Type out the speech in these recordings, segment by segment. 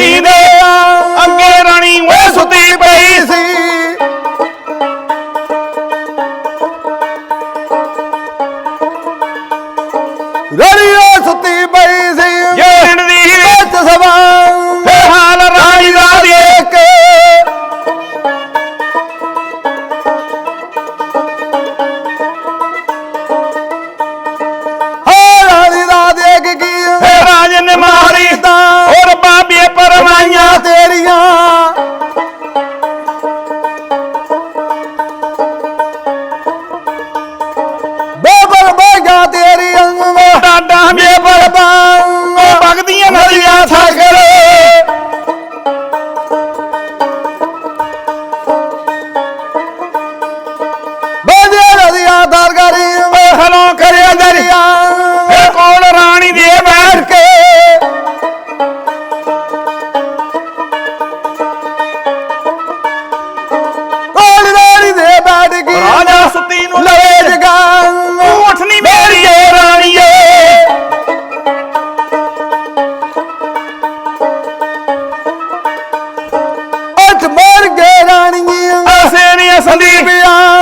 ਸੀ ਦੇ ਅੱਗੇ ਰਾਣੀ ਓਏ ਸੁਤੀ ਪਈ ਸੀ। ਰਾਣੀ ਓਏ ਸੁਤੀ ਪਈ ਸੀ। ਜੇਣ ਦੀ ਵਿੱਚ ਸਵਾ ਹਾਲ ਰਾਣੀ ਦਾ ਦੇਖ ਹੋ ਰਾਣੀ ਦਾ ਦੇਖ ਕੀ ਫੇ ਰਾਜ ਨੇ ਮਾਰੀ। ਤਾਂ। Salibia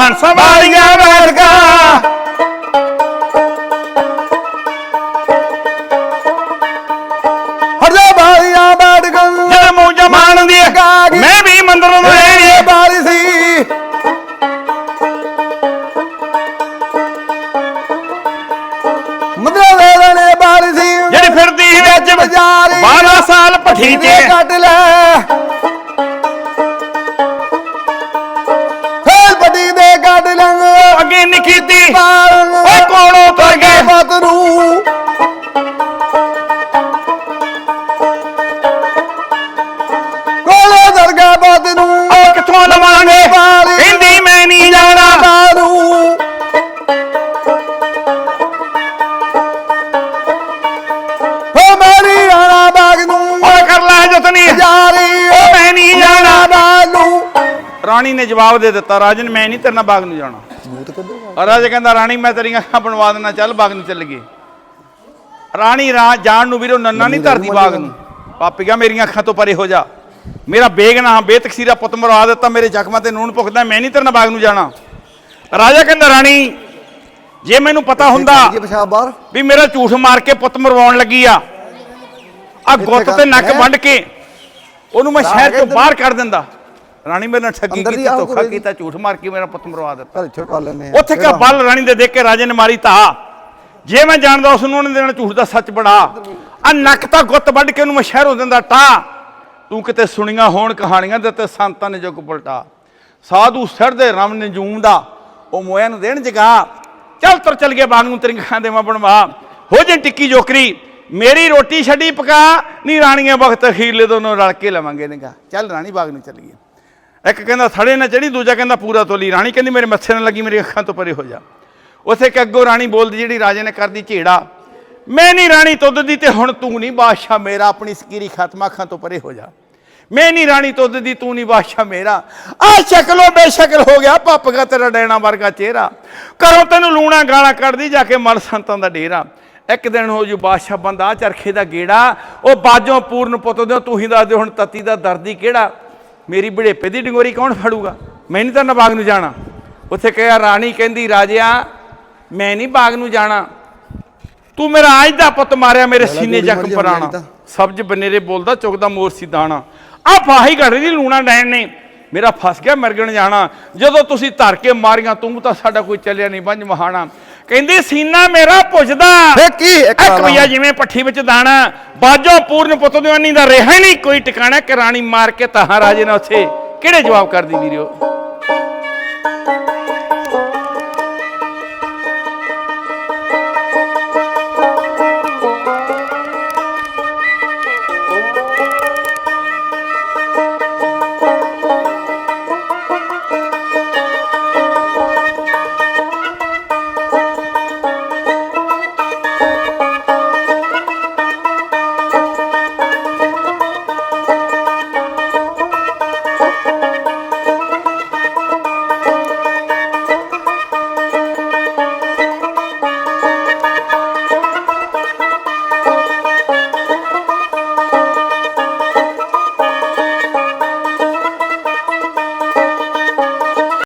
ਹੰਸ ਵਾਲੀਆਂ ਵਰਗਾ। ਹਟ ਜਾ ਬਾਲੀਆਂ ਬਾੜ ਗੰ ਜੇ ਮੂੰਹ ਜਮਾਨ ਦੀ ਮੈਂ ਵੀ ਮੰਦਰ ਨੂੰ ਰਹਿਣੀ ਬਾਲੀ ਸੀ। ਮਦਰਾ ਵੇਲੇ ਬਾਲੀ ਸੀ। ਜਿਹੜੀ ਫਿਰਦੀ ਸੀ ਵਿੱਚ ਬਾਜ਼ਾਰੀ 12 ਸਾਲ ਦੇ ਤੇ ਕੱਟ ਲੈ ਰਾਣੀ ਨੇ ਜਵਾਬ ਦੇ ਦਿੱਤਾ ਰਾਜਨ ਮੈਂ ਨਹੀਂ ਤੇਰੇ ਨਾਲ ਬਾਗ ਨੂੰ ਜਾਣਾ। ਮੂਤ ਕੱਢੋ ਔਰ ਰਾਜਾ ਕਹਿੰਦਾ ਰਾਣੀ ਮੈਂ ਤੇਰੀਆਂ ਅੱਖਾਂ ਬਣਵਾ ਦੇਣਾ ਚੱਲ ਬਾਗ ਨੂੰ ਚੱਲ ਗਏ। ਰਾਣੀ ਰਾ ਜਾਣ ਨੂੰ ਵੀਰੋ ਨੰਨਾ ਨਹੀਂ ਧਰਦੀ ਬਾਗ ਨੂੰ। ਪਾਪੀਗਾ ਮੇਰੀਆਂ ਅੱਖਾਂ ਤੋਂ ਪਰੇ ਹੋ ਜਾ। ਮੇਰਾ ਬੇਗਨਾਹ ਬੇਤਕਸੀਰਾ ਪੁੱਤ ਮਰਵਾ ਦਿੱਤਾ ਮੇਰੇ ਜ਼ਖਮਾਂ ਤੇ ਨੂਨ ਭੁਗਦਾ ਮੈਂ ਨਹੀਂ ਤੇਰੇ ਨਾਲ ਬਾਗ ਨੂੰ ਜਾਣਾ। ਰਾਜਾ ਕਹਿੰਦਾ ਰਾਣੀ ਜੇ ਮੈਨੂੰ ਪਤਾ ਹੁੰਦਾ ਵੀ ਮੇਰਾ ਝੂਠ ਮਾਰ ਕੇ ਪੁੱਤ ਮਰਵਾਉਣ ਲੱਗੀ ਆ ਆ ਗੁੱਤ ਤੇ ਨੱਕ ਵੱਢ ਕੇ ਉਹਨੂੰ ਮੈਂ ਸ਼ਹਿਰ ਤੋਂ ਬਾਹਰ ਕੱਢ ਦਿੰਦਾ। ਰਾਣੀ ਮੇਰੇ ਨਾਲ ਠੱਗੀ ਅੰਦਰ ਦੀ ਕੀਤੀ ਆਹ ਧੋਖਾ। ਕੀਤਾ ਝੂਠ ਮਾਰ ਕੇ ਮੇਰਾ ਪੁੱਤ ਮਰਵਾ ਦਿੱਤਾ। ਘਰ ਕਰ ਲੈਨੇ ਉੱਥੇ ਕਾ ਬਲ ਰਾਣੀ ਦੇ ਦੇਖ ਕੇ ਰਾਜੇ ਨੇ ਮਾਰੀ ਤਾ ਜੇ ਮੈਂ ਜਾਣਦਾ ਉਸ ਨੂੰ ਉਹਨੇ ਦੇਣਾ ਝੂਠ ਦਾ ਸੱਚ ਬੜਾ। ਆ ਨੱਕ ਤਾਂ ਗੁੱਤ ਵੱਢ ਕੇ ਉਹਨੂੰ ਮੈਂ ਸ਼ਹਿਰੋਂ ਦਿੰਦਾ ਟਾ ਤੂੰ ਕਿਤੇ ਸੁਣੀਆਂ ਹੋਣ ਕਹਾਣੀਆਂ ਦੇ ਤੇ ਸੰਤਾਂ ਨੇ ਜੁਗ ਪਲਟਾ ਸਾਧੂ ਸੜਦੇ ਰਮ ਨਜੂਮ ਦਾ। ਉਹ ਮੋਇਆ ਨੂੰ ਦੇਣ ਜਗਾ। ਚੱਲ ਤੁਰ ਚੱਲ ਗਿਆ ਬਾਗ ਨੂੰ ਤੇਰੀਆਂ ਖਾਂ ਦੇ ਮੈਂ ਬਣਵਾ। ਹੋ ਜੇ ਟਿੱਕੀ ਜੋਕਰੀ ਮੇਰੀ ਰੋਟੀ ਛੱਡੀ ਪਕਾ। ਨਹੀਂ ਰਾਣੀਆਂ ਵਕਤ ਅਖੀਰਲੇ ਦੋਨੋਂ ਰਲ ਕੇ ਲਵਾਂਗੇ ਨਿਗਾ ਚੱਲ ਰਾਣੀ ਬਾਗ ਨੂੰ ਚੱਲੀਏ। ਇੱਕ ਕਹਿੰਦਾ ਥੜੇ ਨਾ ਚੜੀ, ਦੂਜਾ ਕਹਿੰਦਾ ਪੂਰਾ ਤੋਲੀ। ਰਾਣੀ ਕਹਿੰਦੀ, ਮੇਰੇ ਮੱਥੇ ਨਾਲ ਲੱਗੀ ਮੇਰੀ ਅੱਖਾਂ ਤੋਂ ਪਰੇ ਹੋ ਜਾ। ਉਥੇ ਇੱਕ ਅੱਗੋਂ ਰਾਣੀ ਬੋਲਦੀ, ਜਿਹੜੀ ਰਾਜੇ ਨੇ ਕਰਦੀ ਝੇੜਾ, ਮੈਂ ਨਹੀਂ ਰਾਣੀ ਤੁੱਦ ਦੀ ਤੇ ਹੁਣ ਤੂੰ ਨਹੀਂ ਬਾਦਸ਼ਾਹ ਮੇਰਾ, ਆਪਣੀ ਸਕੀਰੀ ਖਾਤਮਾ ਅੱਖਾਂ ਤੋਂ ਪਰੇ ਹੋ ਜਾ। ਮੈਂ ਨਹੀਂ ਰਾਣੀ ਤੁੱਦ ਦੀ, ਤੂੰ ਨਹੀਂ ਬਾਦਸ਼ਾਹ ਮੇਰਾ। ਆ ਸ਼ਕਲੋ ਬੇਸ਼ਕਲ ਹੋ ਗਿਆ ਪੱਪਗਾ ਤੇਰਾ ਡੈਣਾ ਵਰਗਾ ਚਿਹਰਾ। ਕਰੋ ਤੈਨੂੰ ਲੂਣਾ ਗਾਲਾਂ ਕੱਢਦੀ, ਜਾ ਕੇ ਮਲ ਸੰਤਾਂ ਦਾ ਡੇਰਾ। ਇੱਕ ਦਿਨ ਹੋ ਜੂ ਬਾਦਸ਼ਾਹ ਬੰਦਾ ਚਰਖੇ ਦਾ ਗੇੜਾ, ਉਹ ਬਾਜੋਂ ਪੂਰਨ ਪੁੱਤ ਦਿਓ ਤੂੰ ਹੀ ਦੱਸ ਦੇ ਹੁਣ ਤਤੀ ਦਾ ਦਰਦੀ ਕਿਹੜਾ। ਮੇਰੀ ਬੜੇਪੇ ਦੀ ਡੰਗੋਰੀ ਕੌਣ ਫੜੂਗਾ? ਮੈਂ ਨਹੀਂ ਤਾਂ ਨਾ ਬਾਗ ਨੂੰ ਜਾਣਾ। ਉੱਥੇ ਕਿਹਾ ਰਾਣੀ ਕਹਿੰਦੀ ਰਾਜਿਆ ਮੈਂ ਨਹੀਂ ਬਾਗ ਨੂੰ ਜਾਣਾ। ਤੂੰ ਮੇਰਾ ਅੱਜ ਦਾ ਪੁੱਤ ਮਾਰਿਆ ਮੇਰੇ ਸੀਨੇ ਜ਼ਖਮ ਪਰਾਣਾ। ਸਬਜ ਬਨੇਰੇ ਬੋਲਦਾ ਚੁਗਦਾ ਮੋਰ ਸੀ ਦਾਣਾ। ਆ ਫਾਹੀ ਘੜ ਦੀ ਲੂਣਾ ਡੈਣ ਨੇ। ਮੇਰਾ ਫਸ ਗਿਆ ਮਿਰਗਣ ਜਾਣਾ। ਜਦੋਂ ਤੁਸੀਂ ਧਰ ਕੇ ਮਾਰੀਆਂ ਤੂੰ ਤਾਂ ਸਾਡਾ ਕੋਈ ਚੱਲਿਆ ਨਹੀਂ ਬੰਜ ਮਹਾਣਾ। ਕਹਿੰਦੀ ਸੀਨਾ ਮੇਰਾ ਪੁੱਛਦਾ ਫੇ ਕੀ ਇੱਕ ਇੱਕ ਭਈਆ ਜਿਵੇਂ ਪੱਠੀ ਵਿੱਚ ਦਾਣਾ ਬਾਜੋ ਪੂਰਨ ਪੁੱਤ ਦਿਵਾਨੀ ਦਾ ਰਿਹਾ ਹੀ ਨਹੀਂ ਕੋਈ ਟਿਕਾਣਾ ਕਿ ਰਾਣੀ ਮਾਰ ਕੇ ਤਾਹਾਂ ਰਾਜੇ ਨੇ ਉੱਥੇ ਕਿਹੜੇ ਜਵਾਬ ਕਰਦੀ ਵੀਰਿਓ?